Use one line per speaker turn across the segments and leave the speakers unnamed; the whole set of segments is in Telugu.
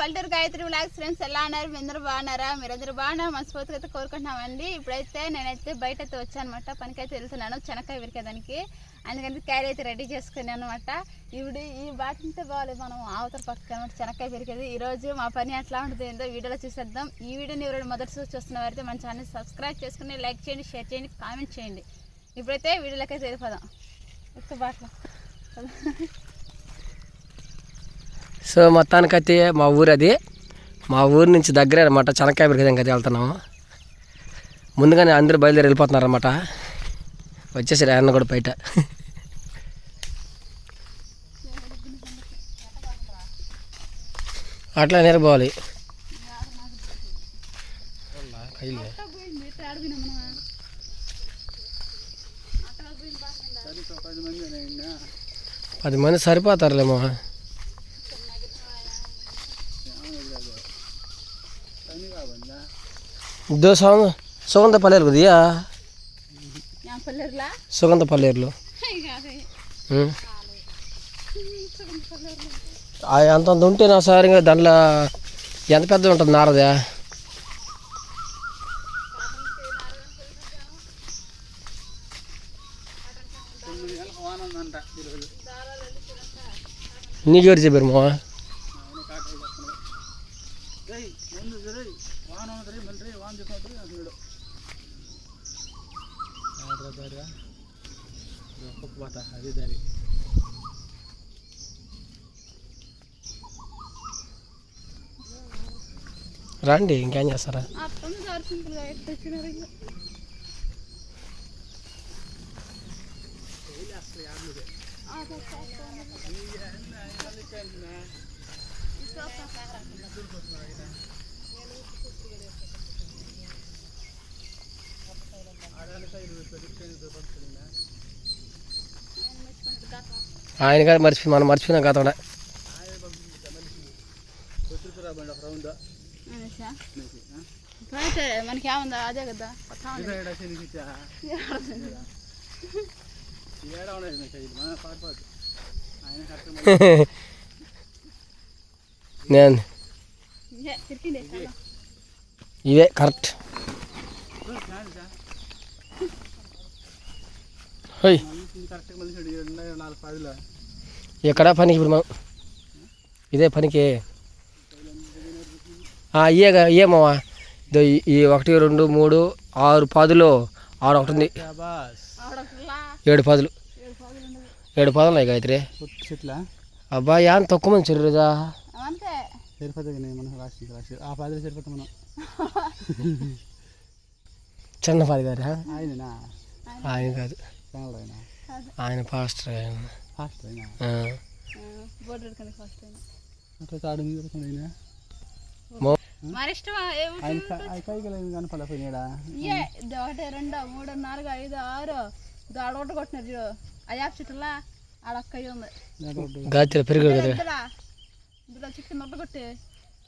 పల్లెటూరు గాయత్రి బ్లాగ్స్ ఫ్రెండ్స్ ఎలా ఉన్నారు? మీరందరూ బాగున్నారా? మీరందరూ బాగున్నా? మనస్ఫూర్తిగా అయితే కోరుకుంటున్నామండి. ఇప్పుడైతే నేనైతే బయట అయితే వచ్చాను అనమాట పనికైతే వెళ్తున్నాను. చెనక్కాయ విరికేదానికి అందుకని క్యారీ అయితే రెడీ చేసుకున్నాను అనమాట ఇప్పుడు ఈ బాటింటే బాగాలేదు మనం అవతల పక్కన అనమాట చెనక్కాయ పెరిగేది ఈరోజు మా పని ఎట్లా ఉంటుంది ఏందో వీడియోలో చూసేద్దాం. ఈ వీడియోని ఎవరైనా మొదటి చూసి చూస్తున్న వారైతే మన ఛానల్ సబ్స్క్రైబ్ చేసుకుని లైక్ చేయండి షేర్ చేయండి కామెంట్ చేయండి. ఇప్పుడైతే వీడియోలోకి అయితే వెళ్ళిపోదాం. ఎక్కువ బాట్ల.
సో మొత్తానికైతే మా ఊరు అది. మా ఊరు నుంచి దగ్గరే అనమాట చెనక్కాయ పెరిగేదానికి అయితే వెళ్తున్నాము. ముందుగానే అందరూ బయలుదేరి వెళ్ళిపోతున్నారు అనమాట వచ్చేసారు ఆయన కూడా బయట. అట్లా నేర్పోవాలి పది మంది సరిపోతారులేమో. ఇదో సౌంద సుగంధ పల్లేరు కొద్దిగా
పల్లెరులా
సుగంధ పల్లేరులు ఉం. ఆ అంత అంత ఉంటే నా సార్ ఇంకా దాంట్లో ఎంత పెద్ద ఉంటుంది నారదా నీకు ఎవరు చెప్పారు మా
అది దారి
రండి ఇంకేం చేస్తారా
అప్పుడు సార్ సింపుల్గా ఎట్లా వచ్చినారు ఇంకా
ఆయన గారు మర్చిపోయి మనం మర్చిపోయినాం కదా?
అయితే మనకి ఏముందా? అదే కదా.
నేను.
ఇదే,
కరెక్ట్. హోయ్. ఎక్కడ పనికి ఇప్పుడు మనం ఇదే పనికి. ఆ, ఇయే ఇయే మావా. ఇదో ఈ- ఒకటి రెండు మూడు ఆరు పదులు. ఆరు ఒకటి ఉంది. ఏడు పదులు.
ఏడు పదులు
ఉన్నాయి గాయత్రి. అబ్బా ఏం తక్కువ మంది
సరిపోతాం మనం
చిన్న పది గారు ఆయన కాదు.
ఆయన
పాస్టర్ ఆయన.
ఫాస్ట్ అయినా?
అయినా.
అట్లా తాడు మీద అయినా?
ఒకటి రెండు మూడు నాలుగు ఐదు ఆరు. కొట్టినారు చూడు. చుట్టలా ఉంది.
పెరుగు కదా
ఇందులో? ఇందులో చికెన్ నొట్ట కొట్టి.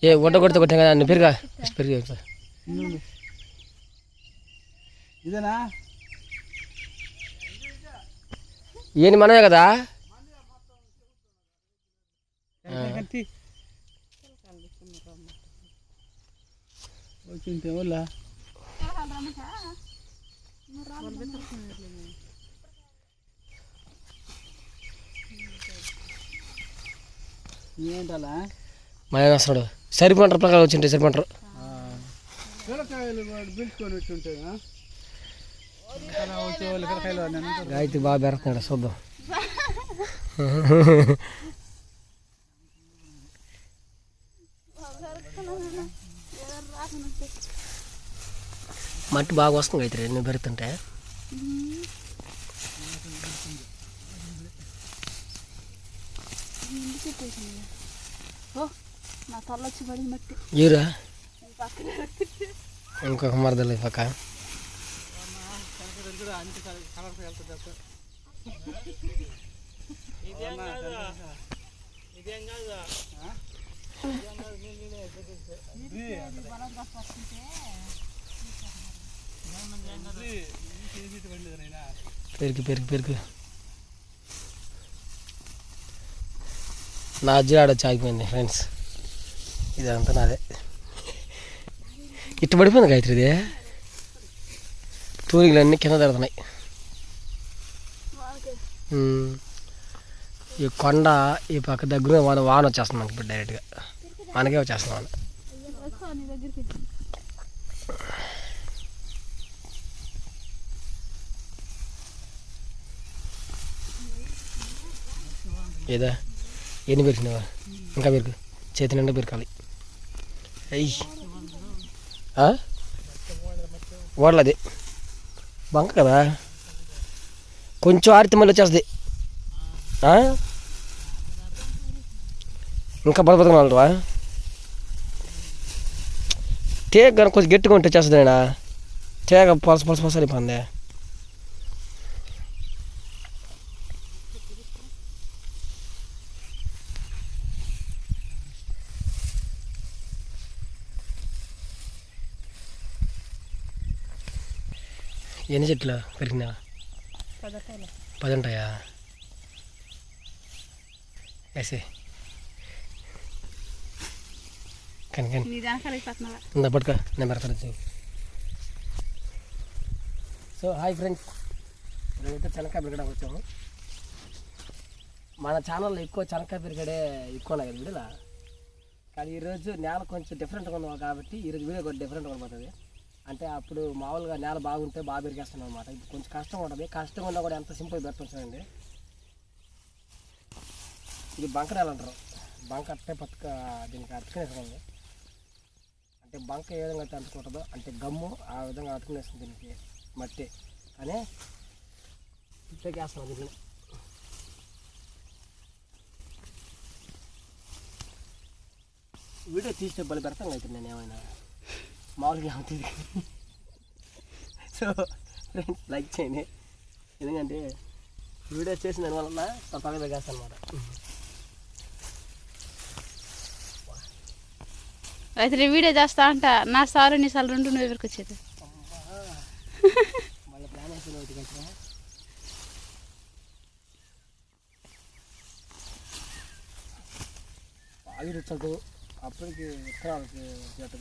ఏ వంట కొడితే కొట్టాం కదా అన్ని పెరుగా? పెరుగు చెప్తా.
ఇదేనా?
ఈయన మనమే కదా?
ఏంటలా
వస్తున్నాడు. సరిపంటారు ప్రకారం వచ్చింటే సరిపంటారు
పిల్లకాయలు పిలుచుకొని వచ్చి ఉంటాయి
గాయత్రి బాగా బెరుతున్నాడు చూద్దాం మట్టి బాగా వస్తుంది గాయత్రి నువ్వు పెరుగుతుంటే
ఓ నా తల వచ్చి పడి మట్టి
ఈరా
పక్కనే
ఇంకొక మరదలు పక్క పెరుగు పెరుగు పెరుగు. నా అజ్జి ఆడ చాగిపోయింది ఫ్రెండ్స్. ఇదంతా నాదే. ఇట్టు పడిపోయింది గాయత్రి ఇది తూరికలు అన్నీ కింద తిడుతున్నాయి. ఈ కొండ ఈ పక్క దగ్గర వాన వాన వచ్చేస్తుంది మనకి ఇప్పుడు డైరెక్ట్గా మనకే వచ్చేస్తుంది వాన. ఏదా? ఎన్ని పెరికినావా ఇంకా పెరుకు? చేతి నిండా పెరకాలి. అయ్యి ఓడలది. బంక కదా? కొంచెం ఆరితే మళ్ళీ వచ్చేస్తుంది. ఇంకా బలబతకం తేగ కొంచెం గట్టిగా ఉంటే వచ్చేస్తుంది అయినా తేగ పలస పలస పలస అయిపోయింది. ఎన్ని చెట్లు
పదకాయలు
పది ఉంటాయా వేసే కానీ పట్టుకో నేను పెడతాను సో హాయ్ ఫ్రెండ్స్. మేమైతే చెనక్కాయ పెరగడం వచ్చాము. మన ఛానల్లో ఎక్కువ చెనక్కాయ పెరిగడే ఎక్కువ ఉన్నాయి కదా వీడియోలా? కానీ ఈరోజు నేల కొంచెం డిఫరెంట్గా ఉంది కాబట్టి ఈరోజు వీడియో కూడా డిఫరెంట్గా ఉండబోతుంది అంటే అప్పుడు మామూలుగా నేల బాగుంటే బాగా పెరిగేస్తున్నాం అనమాట ఇది కొంచెం కష్టంగా ఉంటుంది. కష్టంగా ఉన్నా కూడా ఎంత సింపుల్ పెట్టొచ్చానండి ఇది బంక నేల అంటారు. బంక అట్టే పట్టుక దీనికి అతుకునేస్తుంది అంటే బంక ఏ విధంగా అయితే అంటుకుంటుందో అంటే గమ్ము ఆ విధంగా అతుకునేస్తుంది దీనికి మట్టి. కానీ ఇప్పటికే వేస్తున్నాం దీన్ని. వీడియో తీస్తే బలి పెడతాం అయితే నేను ఏమైనా మామూలుగా అవుతుంది. సో ఫ్రెండ్స్ లైక్ చేయండి. ఎందుకంటే వీడియో చేసిన దానివల్ల తప్పగా పెరిగేస్తాను అనమాట
అయితే వీడియో చేస్తా అంట నా సారు నీ సార్లు రెండు నువ్వు ఎవరికి వచ్చేది?
చదువు అప్పటికి విత్తనాలకి జట్టు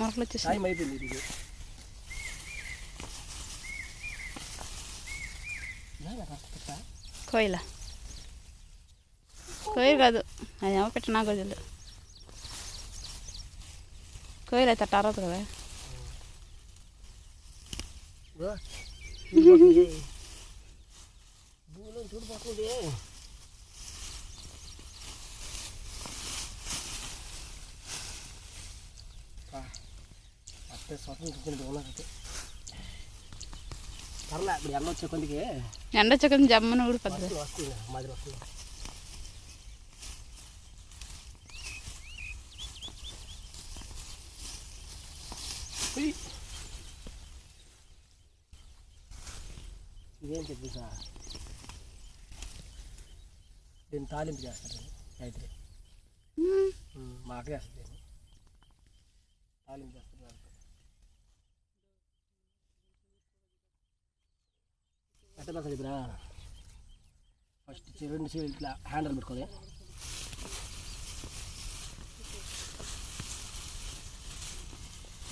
మొక్కలు వచ్చేసి.
అయిపోయింది ఇది?
కోయిల. కోయిల కాదు. అదేమో పెట్ట నాకు తెలియదు కోయిల అయితే అరవదు కదా.
ఇదిగో, ఎండ వచ్చే
చక్కని జమ్మని
వస్తుంది ఉయ్. ఇదేం చెప్పి సార్ దీన్ని తాలింపు చేస్తారు రైతులు మా దీన్ని తాలింపు చేస్తారు ఎట్లా కలిపిరా ఫస్ట్ రెండు సీలు ఇట్లా హ్యాండిల్ పెట్టుకోవాలి.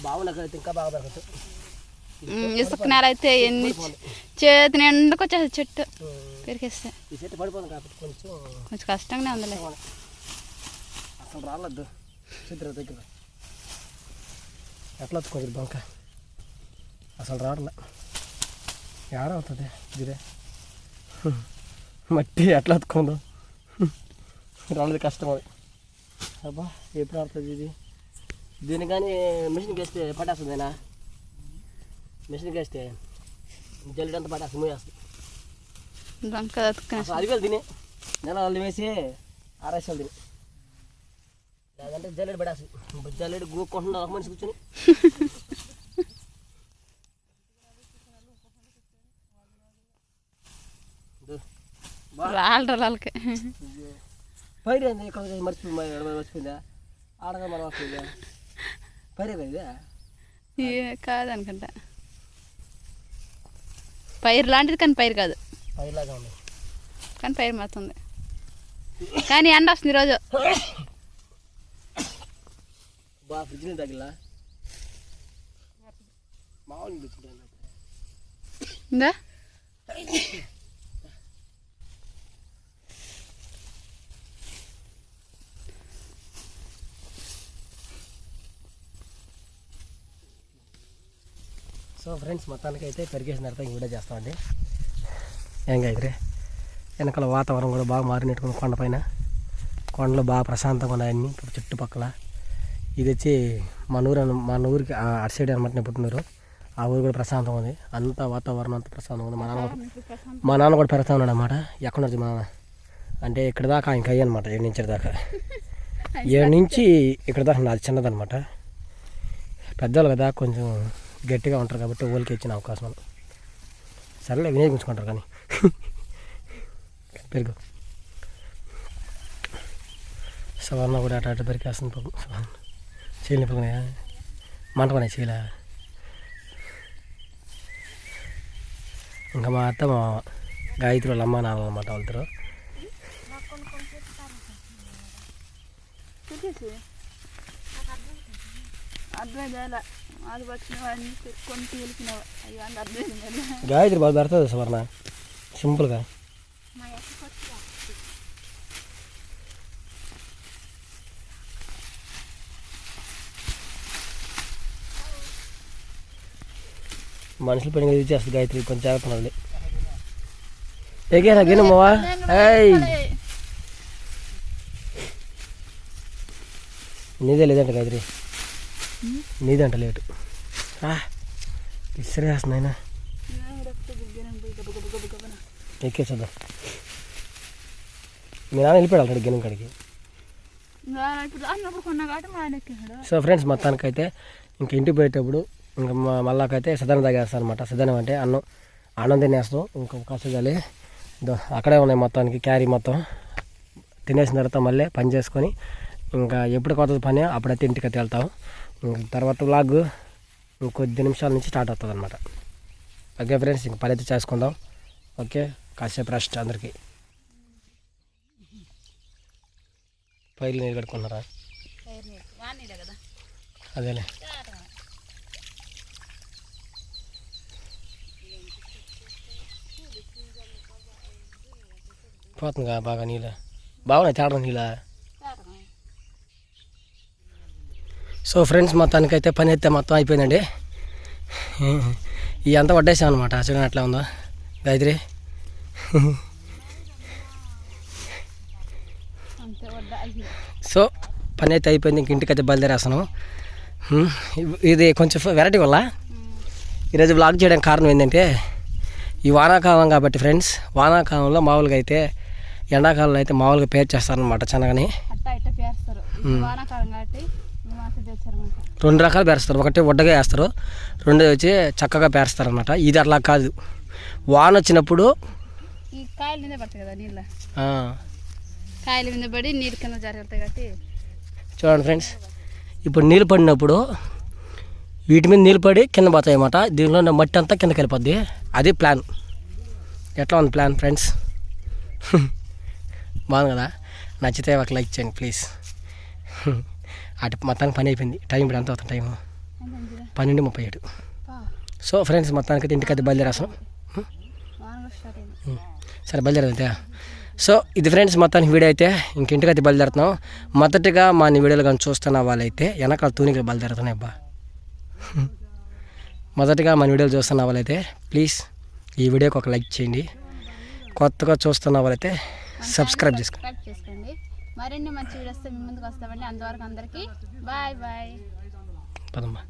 బాగున్నా అయితే ఇంకా బాగా పెరగచ్చు.
ఉమ్, ఇసుక నేల అయితే ఎన్ని చేతి నిండుకు వచ్చేది చెట్టు. పెరికేస్తే
ఈ చెట్టు పడిపోతుంది కాబట్టి కొంచెం
కొంచెం కష్టంగానే ఉందిలే.
అసలు రాలద్దు. చిత్ర దగ్గర. ఎట్లా కొంచెం బంక? అసలు రావట్లే ఏడవుతుంది ఇదే మట్టి ఎట్లా అతుకుందో రాలేదు కష్టం అది. అబ్బా ఎప్పుడు ఆడుతుంది ఇది? దీన్ని కానీ మిషన్కి వేస్తే పట్టేస్తుందేనా? మిషన్కి వేస్తే జల్లిడంతా పట్టేస్తుంది మూయేస్తుంది.
బంక అతుక్కునే
అసలు అది కూడా తిని. నెల వాళ్ళు వేసి ఆరేసాలు తిని. లేదంటే జల్లెడు పడేసి జల్లెడు గూక్కుంటున్నా ఒక మనిషి కూర్చొని ఇదో. బా.
రాళ్ళు వాళ్ళకి
పైరు ఏంది ఇక్కడ మర్చిపోయి మర్చిపోయిందా? ఆడగా మనం వస్తుందా పైరే ఇదే?
ఏ కాదనుకుంటా. పైరు లాంటిది కానీ పైరు కాదు.
పైరులాగా ఉంది.
కానీ పైరు మారుతుంది కానీ ఎండ వస్తుంది ఈరోజు.
బా ఫ్రిడ్జ్ తగిలా? మామూలు
ఇందా?
సో ఫ్రెండ్స్ మొత్తానికి అయితే పెరిగేసిన తర్వాత ఇంక వీడియో చేస్తామండి. ఏం అయితే వెనకాల వాతావరణం కూడా బాగా మారినట్టుకుని కొండపైన కొండలు బాగా ప్రశాంతంగా ఉన్నాయన్నీ ఇప్పుడు చుట్టుపక్కల. ఇది వచ్చి మన ఊరు మన ఊరికి ఆ అటు సైడ్ అనమాట నేను పుట్టినూరు. ఆ ఊరు కూడా ప్రశాంతంగా ఉంది. అంత వాతావరణం అంత ప్రశాంతంగా ఉంది. మా నాన్న మా నాన్న కూడా పెడతా ఉన్నాడు అనమాట ఎక్కడ ఉన్నది మా నాన్న? అంటే ఇక్కడ దాకా ఇంకా అయ్యనమాట ఏడు నుంచి దాకా. ఏడు నుంచి ఇక్కడ దాకా నాది చిన్నదనమాట పెద్దవాళ్ళు కదా కొంచెం గట్టిగా ఉంటారు కాబట్టి ఓలికి ఇచ్చిన అవకాశం సరేలే వినియోగించుకుంటారు కానీ. పెరుగు. సవర్ణ కూడా అటు అటు పెరికేస్తుంది పాపం. సవర్ణ. చీలి నిప్పుకున్నాయా మంట చీల? ఇంకా మా అత్త మా గాయత్రి వాళ్ళ అమ్మ నాన్న అనమాట వాళ్ళతో
అర్థమైందా?
గాయత్రి బాగా పెడుతుంది సవర్ణ సింపుల్గా మనుషులు పని ఇది చేస్తుంది గాయత్రి కొంచెం జాగ్రత్త ఉండాలి ఎగేనా గిన్నమ్మవా ఏయ్ నీదే లేదంట గాయత్రి నీదంట లేటు. ఇసిరేస్తుంది అయినా ఎక్కేసేద్దాం. మీ నాన్న వెళ్ళిపోయాడు ఆల్రెడీ కాడికి. సో ఫ్రెండ్స్ మొత్తానికైతే ఇంక ఇంటికి పోయేటప్పుడు ఇంకా మళ్ళాకైతే సదనం తాగేస్తాను అనమాట సదనం అంటే అన్నం. అన్నం తినేస్తాం. ఇంకా కసగాలి అక్కడే ఉన్నాయి మొత్తానికి క్యారీ మొత్తం. తినేసిన తర్వాత మళ్ళీ పని చేసుకొని ఇంకా ఎప్పుడు కొత్త పని అప్పుడైతే ఇంటికి అయితే వెళ్తాం. తర్వాత లాగ్ కొద్ది నిమిషాల నుంచి స్టార్ట్ అవుతుంది అనమాట ఓకే ఫ్రెండ్స్ ఇంక పని అయితే చేసుకుందాం. ఓకే కాసేపు రెస్ట్ అందరికీ. పైర్లు నీళ్ళు కట్టుకున్నారా అదేలే. పోతుందిగా బాగా నీళ్ళ. బాగున్నాయి తేడా నీళ్ళ? సో ఫ్రెండ్స్ మొత్తానికైతే పని అయితే మొత్తం అయిపోయిందండి. ఈ అంతా వడ్డేసాం అనమాట చూడండి ఎట్లా ఉందో. గాయత్రి. సో పని అయితే అయిపోయింది. ఇంక ఇంటికైతే బయలుదేరేస్తాను హ్మ్. ఇది కొంచెం వెరైటీ వల్ల ఈరోజు బ్లాగ్ చేయడానికి కారణం ఏంటంటే ఈ వానాకాలం కాబట్టి ఫ్రెండ్స్ వానాకాలంలో మామూలుగా అయితే ఎండాకాలంలో అయితే మామూలుగా పేరు చేస్తారనమాట
వానాకాలం కాబట్టి తెచ్చారన్నమాట
రెండు రకాలు పేరుస్తారు. ఒకటి వడ్డగా వేస్తారు. రెండోది వచ్చి చక్కగా పేరుస్తారనమాట ఇది అట్లా కాదు. వాన వచ్చినప్పుడు
కాయల మీద పడి నీరు కింద కాబట్టి
చూడండి ఫ్రెండ్స్. ఇప్పుడు నీళ్ళు పడినప్పుడు వీటి మీద నీళ్ళు పడి కింద పోతాయి అన్నమాట. దీనిలో మట్టి అంతా కిందకి వెళ్ళిపోద్ది. అది ప్లాన్. ఎట్లా ఉంది ప్లాన్ ఫ్రెండ్స్? బాగుంది కదా? నచ్చితే ఒక లైక్ చేయండి ప్లీజ్. అటు మొత్తానికి పని అయిపోయింది. టైం ఇప్పుడు ఎంత అవుతుంది టైం
ఏంటంటే
పన్నెండు ముప్పై ఏడు. సో ఫ్రెండ్స్ మొత్తానికి ఇంటికైతే బయలుదేరాసం
కూడా స్టార్ట్ అయింది.
సరే బయలుదేరదా సో ఇది ఫ్రెండ్స్ మొత్తానికి వీడియో అయితే ఇంక ఇంటికైతే బయలుదేరుతున్నాం. మొదటిగా మా వీడియోలు కానీ చూస్తున్న వాళ్ళైతే వెనకాల తూనికి బయలుదేరుతున్నాయి అబ్బా. మొదటగా మన వీడియోలు చూస్తున్న వాళ్ళైతే ప్లీజ్ ఈ వీడియోకి ఒక లైక్ చేయండి. కొత్తగా చూస్తున్న వాళ్ళైతే
సబ్స్క్రైబ్ చేసుకోండి. మరిన్ని మంచి వీడియోస్ మీ ముందుకు వస్తామండి. అంతవరకు అందరికీ బాయ్ బాయ్.
పదమ్మా.